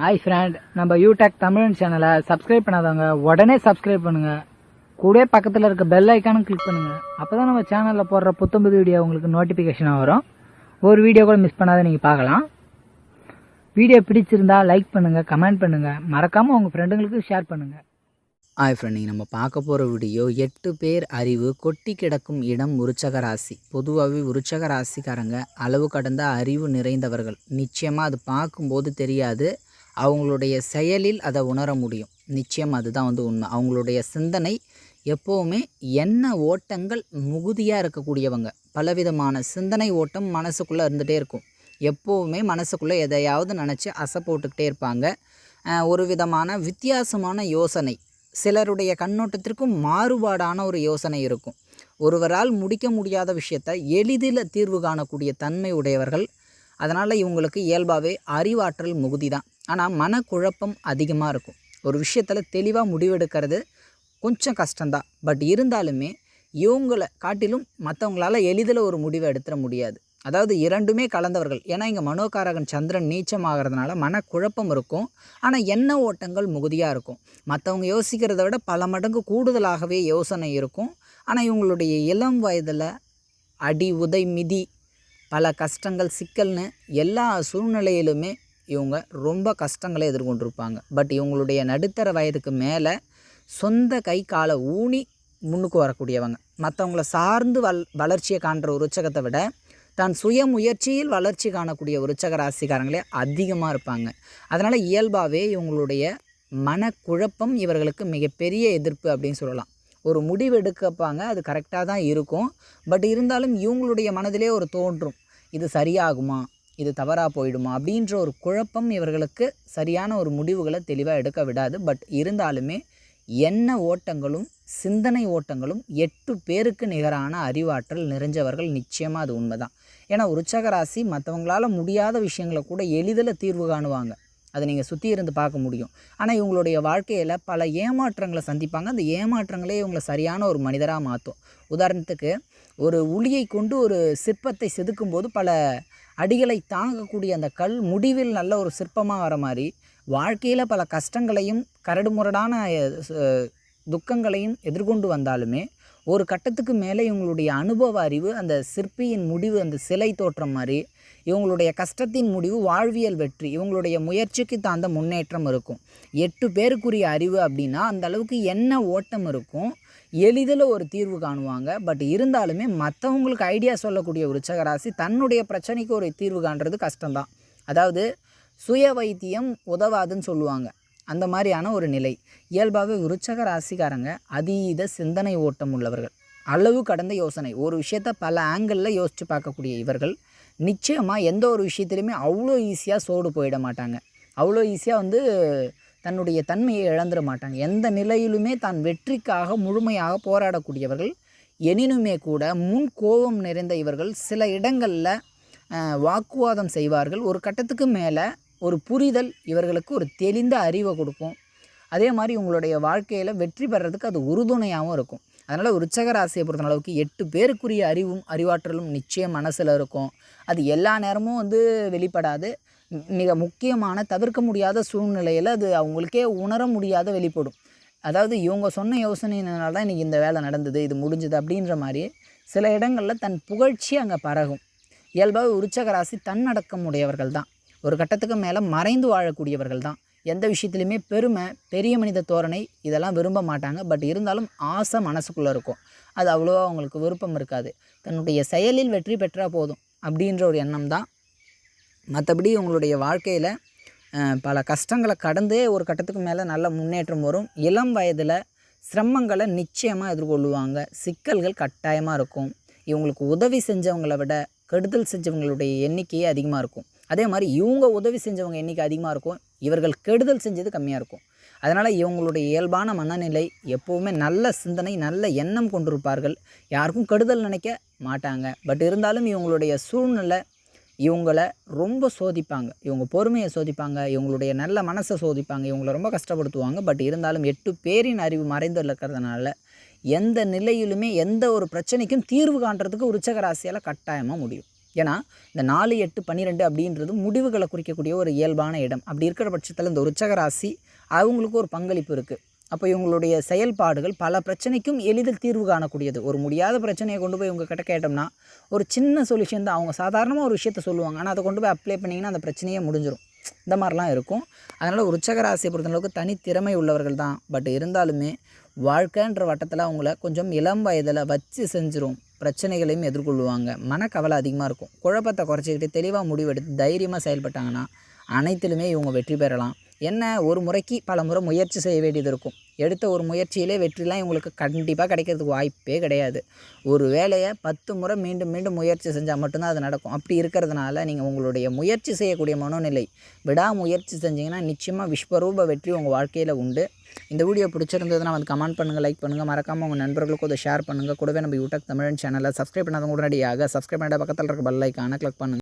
Hi friend நம்ம யூடெக் தமிழ் சேனலை subscribe பண்ணாதவங்க உடனே சப்ஸ்கிரைப் பண்ணுங்க. கூட பக்கத்தில் இருக்க பெல் ஐக்கானும் கிளிக் பண்ணுங்க. அப்பதான் நம்ம சேனலில் போடுற புத்தம்புது வீடியோ உங்களுக்கு நோட்டிஃபிகேஷனாக வரும். ஒரு வீடியோ கூட மிஸ் பண்ணாத நீங்கள் பார்க்கலாம். வீடியோ பிடிச்சிருந்தா லைக் பண்ணுங்கள் கமெண்ட் பண்ணுங்கள் மறக்காமல் உங்கள் ஃப்ரெண்டுங்களுக்கு ஷேர் பண்ணுங்கள் ஹாய் ஃப்ரெண்ட் நீங்கள் நம்ம பார்க்க போகிற வீடியோ எட்டு பேர் அறிவு கொட்டி கிடக்கும் இடம் உருச்சக ராசி. பொதுவாகவே உருச்சக ராசிக்காரங்க அளவு கடந்த அறிவு நிறைந்தவர்கள். நிச்சயமாக அது பார்க்கும்போது தெரியாது. அவங்களுடைய செயலில் அதை உணர முடியும். நிச்சயம் அதுதான் வந்து உண்மை. அவங்களுடைய சிந்தனை எப்போவுமே என்ன ஓட்டங்கள் மிகுதியாக இருக்கக்கூடியவங்க. பலவிதமான சிந்தனை ஓட்டம் மனசுக்குள்ளே இருந்துகிட்டே இருக்கும். எப்போவுமே மனசுக்குள்ளே எதையாவது நினச்சி அசை போட்டுக்கிட்டே இருப்பாங்க. ஒரு விதமான வித்தியாசமான யோசனை. சிலருடைய கண்ணோட்டத்திற்கும் மாறுபாடான ஒரு யோசனை இருக்கும். ஒருவரால் முடிக்க முடியாத விஷயத்தை எளிதில் தீர்வு காணக்கூடிய தன்மை உடையவர்கள். அதனால் இவங்களுக்கு இயல்பாகவே அறிவாற்றல் மிகுதி தான் ஆனால் மனக்குழப்பம் அதிகமாக இருக்கும். ஒரு விஷயத்தில் தெளிவாக முடிவெடுக்கிறது கொஞ்சம் கஷ்டம்தான். பட் இருந்தாலுமே இவங்களை காட்டிலும் மற்றவங்களால எளிதில் ஒரு முடிவை எடுத்துட முடியாது. அதாவது இரண்டுமே கலந்தவர்கள். ஏன்னா இங்கே மனோகாரகன் சந்திரன் நீச்சமாகறதுனால மனக்குழப்பம் இருக்கும். ஆனால் எண்ண ஓட்டங்கள் மிகுதியாக இருக்கும். மற்றவங்க யோசிக்கிறத விட பல மடங்கு கூடுதலாகவே யோசனை இருக்கும். ஆனால் இவங்களுடைய இளம் வயதில் அடி உதை மிதி பல கஷ்டங்கள் சிக்கல்னு எல்லா சூழ்நிலையிலுமே இவங்க ரொம்ப கஷ்டங்களை எதிர்கொண்டிருப்பாங்க. பட் இவங்களுடைய நடுத்தர வயதுக்கு மேலே சொந்த கை காலை ஊனி முன்னுக்கு வரக்கூடியவங்க. மற்றவங்கள சார்ந்து வல் வளர்ச்சியை காண்ற ஒரு உச்சகத்தை விட தான் சுய முயற்சியில் வளர்ச்சி காணக்கூடிய உச்சக ராசிக்காரங்களே அதிகமாக இருப்பாங்க. அதனால் இயல்பாகவே இவங்களுடைய மனக்குழப்பம் இவர்களுக்கு மிகப்பெரிய எதிர்ப்பு அப்படின்னு சொல்லலாம். ஒரு முடிவு எடுக்கப்பாங்க அது கரெக்டாக தான் இருக்கும். பட் இருந்தாலும் இவங்களுடைய மனதிலே ஒரு தோன்றும். இது சரியாகுமா? இது தவறாக போயிடுமா அப்படின்ற ஒரு குழப்பம் இவர்களுக்கு சரியான ஒரு முடிவுகளை தெளிவாக எடுக்க விடாது. பட் இருந்தாலுமே எண்ண ஓட்டங்களும் சிந்தனை ஓட்டங்களும் எட்டு பேருக்கு நிகரான அறிவாற்றல் நிறைஞ்சவர்கள் நிச்சயமாக அது உண்மைதான். ஏன்னா உற்சக ராசி மற்றவங்களால முடியாத விஷயங்களை கூட எளிதில் தீர்வு காணுவாங்க. அதை நீங்கள் சுற்றி இருந்து பார்க்க முடியும். ஆனால் இவங்களுடைய வாழ்க்கையில் பல ஏமாற்றங்களை சந்திப்பாங்க. அந்த ஏமாற்றங்களே இவங்களை சரியான ஒரு மனிதராக மாற்றும் உதாரணத்துக்கு ஒரு உளியை கொண்டு ஒரு சிற்பத்தை செதுக்கும்போது பல அடிகளை தாங்கக்கூடிய அந்த கல் முடிவில் நல்ல ஒரு சிற்பமாக வர மாதிரி வாழ்க்கையில் பல கஷ்டங்களையும் கரடுமுரடான துக்கங்களையும் எதிர்கொண்டு வந்தாலுமே ஒரு கட்டத்துக்கு மேலே இவங்களுடைய அனுபவ அறிவு அந்த சிற்பியின் முடிவு அந்த சிலை தோற்றம் மாதிரி இவங்களுடைய கஷ்டத்தின் முடிவு வாழ்வியல் வெற்றி இவங்களுடைய முயற்சிக்கு தாழ்ந்த முன்னேற்றம் இருக்கும். எட்டு பேருக்குரிய அறிவு அப்படின்னா அந்த அளவுக்கு என்ன ஓட்டம் இருக்கும். எளிதில் ஒரு தீர்வு காணுவாங்க. பட் இருந்தாலுமே மற்றவங்களுக்கு ஐடியா சொல்லக்கூடிய விருச்சக ராசி தன்னுடைய பிரச்சனைக்கு ஒரு தீர்வு காண்றது கஷ்டம்தான். அதாவது சுய வைத்தியம் உதவாதுன்னு சொல்லுவாங்க. அந்த மாதிரியான ஒரு நிலை. இயல்பாகவே விருச்சக ராசிக்காரங்க அதீத சிந்தனை ஓட்டம் உள்ளவர்கள். அளவு கடந்த யோசனை. ஒரு விஷயத்த பல ஆங்கிளில் யோசித்து பார்க்கக்கூடிய இவர்கள் நிச்சயமாக எந்த ஒரு விஷயத்துலையுமே அவ்வளோ ஈஸியாக சோடு போயிட மாட்டாங்க. அவ்வளோ ஈஸியாக வந்து தன்னுடைய தன்மையை இழந்துட மாட்டாங்க. எந்த நிலையிலுமே தான் வெற்றிக்காக முழுமையாக போராடக்கூடியவர்கள் எனினுமே கூட முன் கோபம் நிறைந்த இவர்கள் சில இடங்களில் வாக்குவாதம் செய்வார்கள். ஒரு கட்டத்துக்கு மேலே ஒரு புரிதல் இவர்களுக்கு ஒரு தெளிந்த அறிவை கொடுக்கும். அதே மாதிரி உங்களுடைய வாழ்க்கையில் வெற்றி பெறதுக்கு அது உறுதுணையாகவும் இருக்கும். அதனால் விருச்சக ராசியை பொறுத்த அளவுக்கு எட்டு பேருக்குரிய அறிவும் அறிவாற்றலும் நிச்சயம் மனசில் இருக்கும். அது எல்லா நேரமும் வந்து வெளிப்படாது. மிக முக்கியமான தவிர்க்க முடியாத சூழ்நிலையில் அது அவங்களுக்கே உணர முடியாத வெளிப்படும். அதாவது இவங்க சொன்ன யோசனையினால தான் இன்றைக்கி இந்த வேலை நடந்தது இது முடிஞ்சது அப்படின்ற மாதிரி சில இடங்களில் தன் புகழ்ச்சி அங்கே பரகும். இயல்பாக உருச்சகராசி தன்னடக்கம் உடையவர்கள் தான். ஒரு கட்டத்துக்கு மேலே மறைந்து வாழக்கூடியவர்கள் தான். எந்த விஷயத்துலையுமே பெருமை பெரிய மனித தோரணை இதெல்லாம் விரும்ப மாட்டாங்க. பட் இருந்தாலும் ஆசை மனசுக்குள்ளே இருக்கும். அது அவ்வளோவா அவங்களுக்கு விருப்பம் இருக்காது. தன்னுடைய செயலில் வெற்றி பெற்றால் போதும் அப்படின்ற ஒரு எண்ணம் தான் மற்றபடி உங்களுடைய வாழ்க்கையில் பல கஷ்டங்களை கடந்தே ஒரு கட்டத்துக்கு மேலே நல்ல முன்னேற்றம் வரும். இளம் வயதில் சிரமங்களை நிச்சயமாக எதிர்கொள்ளுவாங்க. சிக்கல்கள் கட்டாயமாக இருக்கும். இவங்களுக்கு உதவி செஞ்சவங்களை விட கெடுதல் செஞ்சவங்களுடைய எண்ணிக்கையே அதிகமாக இருக்கும். அதே மாதிரி இவங்க உதவி செஞ்சவங்க எண்ணிக்கை அதிகமாக இருக்கும். இவர்கள் கெடுதல் செஞ்சது கம்மியாக இருக்கும். அதனால் இவங்களுடைய இயல்பான மனநிலை எப்போவுமே நல்ல சிந்தனை நல்ல எண்ணம் கொண்டிருப்பார்கள். யாருக்கும் கெடுதல் நினைக்க மாட்டாங்க. பட் இருந்தாலும் இவங்களுடைய சூழ்நிலை இவங்கள ரொம்ப சோதிப்பாங்க. இவங்க பொறுமையை சோதிப்பாங்க. இவங்களுடைய நல்ல மனசை சோதிப்பாங்க. இவங்கள ரொம்ப கஷ்டப்படுத்துவாங்க. பட் இருந்தாலும் எட்டு பேரின் அறிவு மறைந்து இருக்கிறதுனால எந்த நிலையிலுமே எந்த ஒரு பிரச்சனைக்கும் தீர்வு காண்றதுக்கு உச்சகராசியால் கட்டாயமாக முடியும். ஏன்னா இந்த நாலு எட்டு பன்னிரெண்டு அப்படின்றது முடிவுகளை குறிக்கக்கூடிய ஒரு இயல்பான இடம். அப்படி இருக்கிற பட்சத்தில் இந்த உச்சகராசி அவங்களுக்கு ஒரு பங்களிப்பு இருக்குது அப்போ இவங்களுடைய செயல்பாடுகள் பல பிரச்சனைக்கும் எளிதில் தீர்வு காணக்கூடியது. ஒரு முடியாத பிரச்சனையை கொண்டு போய் உங்ககிட்ட கேட்டோம்னா ஒரு சின்ன சொல்யூஷன் தான். அவங்க சாதாரணமாக ஒரு விஷயத்த சொல்லுவாங்க. ஆனால் அதை கொண்டு போய் அப்ளை பண்ணிங்கன்னா அந்த பிரச்சனையே முடிஞ்சிடும் இந்த மாதிரிலாம் இருக்கும். அதனால் விருச்சக ராசியை பொறுத்தளவுக்கு தனித்திறமை உள்ளவர்கள் தான். பட் இருந்தாலுமே வாழ்க்கைன்ற வட்டத்தில் அவங்கள கொஞ்சம் இளம் வயதில் வச்சு செஞ்சிரும். பிரச்சனைகளையும் எதிர்கொள்வாங்க மனக்கவலை அதிகமாக இருக்கும். குழப்பத்தை குறைச்சிக்கிட்டு தெளிவாக முடிவெடுத்து தைரியமாக செயல்பட்டாங்கன்னா அனைத்திலுமே இவங்க வெற்றி பெறலாம். என்ன ஒரு முறைக்கு பல முறை முயற்சி செய்ய வேண்டியது இருக்கும். எடுத்த ஒரு முயற்சியிலே வெற்றிலாம் இவங்களுக்கு கண்டிப்பாக கிடைக்கிறதுக்கு வாய்ப்பே கிடையாது. ஒரு வேலையை பத்து முறை மீண்டும் மீண்டும் முயற்சி செஞ்சால் மட்டும்தான் அது நடக்கும். அப்படி இருக்கிறதுனால நீங்கள் உங்களுடைய முயற்சி செய்யக்கூடிய மனோநிலை விடாமுயற்சி செஞ்சீங்கன்னா நிச்சயமாக விஸ்வரூப வெற்றி உங்கள் வாழ்க்கையில் உண்டு. இந்த வீடியோ பிடிச்சிருந்ததுன்னா வந்து கமெண்ட் பண்ணுங்கள் லைக் பண்ணுங்கள் மறக்காமல் உங்கள் நண்பர்களுக்கும் அதை ஷேர் பண்ணுங்கள் கூடவே நம்ம யூடியூப் தமிழன் சேனலை சப்ஸ்கிரைப் பண்ணாதவங்க உடனடியாக சப்ஸ்கிரைப் பண்ணிட்ட பக்கத்தில் இருக்க பெல் ஐக்கானை கிளிக் பண்ணுங்கள்